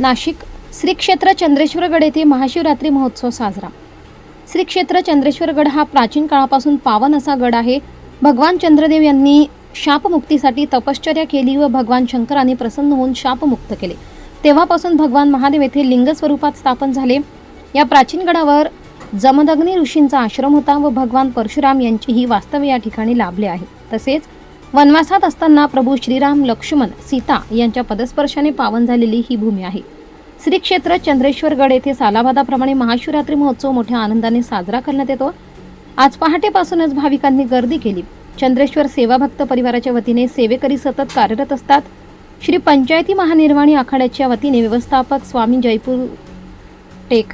नाशिक श्री क्षेत्र चंद्रेश्वरगड येथे महाशिवरात्री महोत्सव साजरा. श्री क्षेत्र चंद्रेश्वरगड हा प्राचीन काळापासून पावन असा गड आहे. भगवान चंद्रदेव यांनी शापमुक्तीसाठी तपश्चर्या केली व भगवान शंकराने प्रसन्न होऊन शापमुक्त केले. तेव्हापासून भगवान महादेव येथे लिंग स्वरूपात स्थापन झाले. या प्राचीन गडावर जमदग्नी ऋषींचा आश्रम होता व भगवान परशुराम यांचेही वास्तव्य या ठिकाणी लाभले आहे. तसेच वनवासात असताना प्रभू श्रीराम लक्ष्मण सीता यांच्या पदस्पर्शाने पावन झालेली ही भूमी आहे. श्री क्षेत्र चंद्रेश्वरगड येथे सालाबादाप्रमाणे महाशिवरात्री महोत्सव मोठ्या आनंदाने साजरा करण्यात येतो. आज पहाटेपासूनच भाविकांनी गर्दी केली. चंद्रेश्वर सेवा भक्त परिवाराच्या वतीने सेवेकरी सतत कार्यरत असतात. श्री पंचायती महानिर्वाणी आखाड्याच्या वतीने व्यवस्थापक स्वामी जयपूर टेक.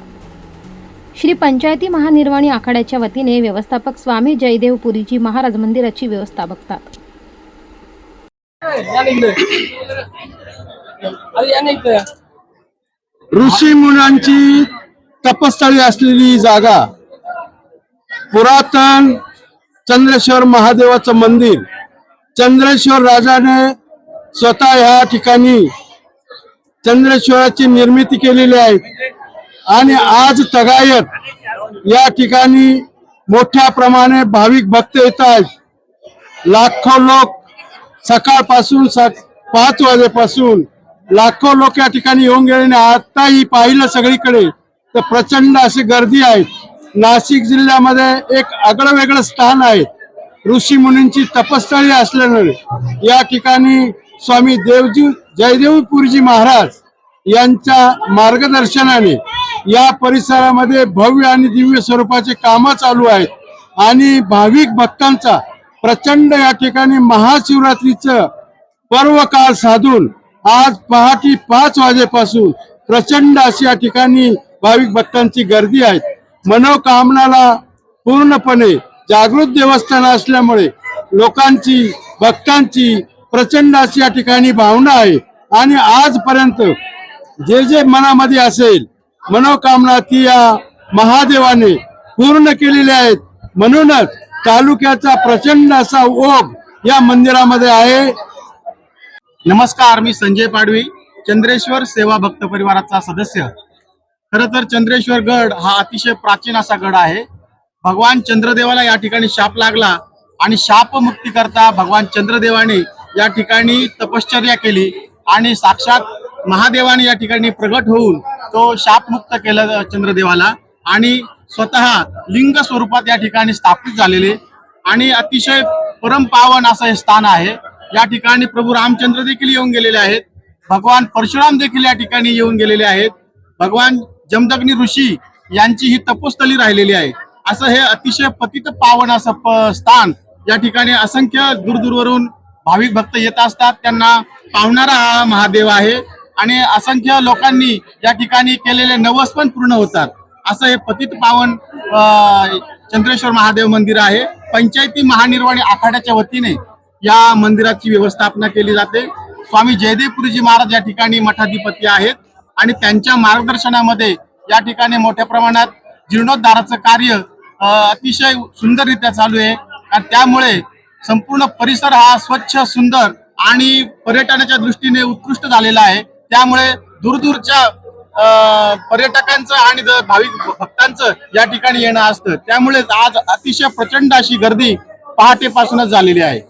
श्री पंचायती महानिर्वाणी आखाड्याच्या वतीने व्यवस्थापक स्वामी जयदेव पुरीजी महाराज मंदिराची व्यवस्था बघतात. ऋषी मुलांची तपस्थळी असलेली जागा पुरातन चंद्रेश्वर महादेवाचं मंदिर. चंद्रेश्वर राजाने स्वतः ह्या ठिकाणी चंद्रेश्वराची निर्मिती केलेली आहे. आणि आज तगायत या ठिकाणी मोठ्या प्रमाणे भाविक भक्त येत आहेत. लाखो लोक सकाळपासून स- पाच वाजेपासून लाखो लोक या ठिकाणी येऊन गेले आणि आताही पाहिलं सगळीकडे. तर प्रचंड अशी गर्दी आहे. नाशिक जिल्ह्यामध्ये एक आगळं वेगळं स्थान आहे. ऋषी मुनींची तपस्थळी असल्यामुळे या ठिकाणी स्वामी देवजी जयदेवपूरजी महाराज यांच्या मार्गदर्शनाने या परिसरामध्ये भव्य आणि दिव्य स्वरूपाचे कामं चालू आहेत. आणि भाविक भक्तांचा प्रचंड या ठिकाणी महाशिवरात्रीचं पर्व काळ साधून आज पहाटे पाच वाजेपासून प्रचंड अशी या ठिकाणी भाविक भक्तांची गर्दी आहे. मनोकामनाला पूर्णपणे जागृत देवस्थान असल्यामुळे लोकांची भक्तांची प्रचंड अशी या ठिकाणी भावना आहे. आणि आजपर्यंत जे जे मनामध्ये असेल मनोकामना ती या महादेवाने पूर्ण केलेल्या आहेत. म्हणूनच तालुक्याचा प्रचंड असा ओघ या मंदिरामध्ये आहे. नमस्कार मी संजय पाडवी चंद्रेश्वर सेवा भक्त परिवाराचा सदस्य. खर तर चंद्रेश्वर गड हा अतिशय प्राचीन असा गड आहे. भगवान चंद्रदेवाला या ठिकाणी शाप लागला आणि शापमुक्ती करता भगवान चंद्रदेवाने या ठिकाणी तपश्चर्या केली आणि साक्षात महादेवाने या ठिकाणी प्रगट होऊन तो शापमुक्त केलं चंद्रदेवाला आणि स्वतः लिंग स्वरूपात या ठिकाणी स्थापित झालेले आणि अतिशय परमपावन असं हे स्थान आहे. या ठिकाणी प्रभू रामचंद्र देखील येऊन गेलेले आहेत. भगवान परशुराम देखील या ठिकाणी येऊन गेलेले आहेत. भगवान जमदग्नी ऋषी यांची ही तपोस्थली राहिलेली आहे. असं हे अतिशय पतित पावन असं स्थान या ठिकाणी असंख्य दूरदूरवरून भाविक भक्त येत असतात. त्यांना पावणारा हा महादेव आहे. आणि असंख्य लोकांनी या ठिकाणी केलेले नवस पण पूर्ण होतात. असं हे पतित पावन चंद्रेश्वर महादेव मंदिर आहे. पंचायती महानिर्वाणी आखाड्याच्या वतीने या मंदिराची व्यवस्थापना केली जाते. स्वामी जयदेवपुरीजी महाराज या ठिकाणी मठाधिपती आहेत आणि त्यांच्या मार्गदर्शनामध्ये या ठिकाणी मोठ्या प्रमाणात जीर्णोद्धाराचं कार्य अतिशय सुंदररित्या चालू आहे. आणि त्यामुळे संपूर्ण परिसर हा स्वच्छ सुंदर आणि पर्यटनाच्या दृष्टीने उत्कृष्ट झालेला आहे. त्यामुळे दूरदूरच्या पर्यटकांचं आणि द- भाविक भक्तांचं या ठिकाणी येणं असतं. त्यामुळे आज अतिशय प्रचंड अशी गर्दी पहाटेपासूनच झालेली आहे.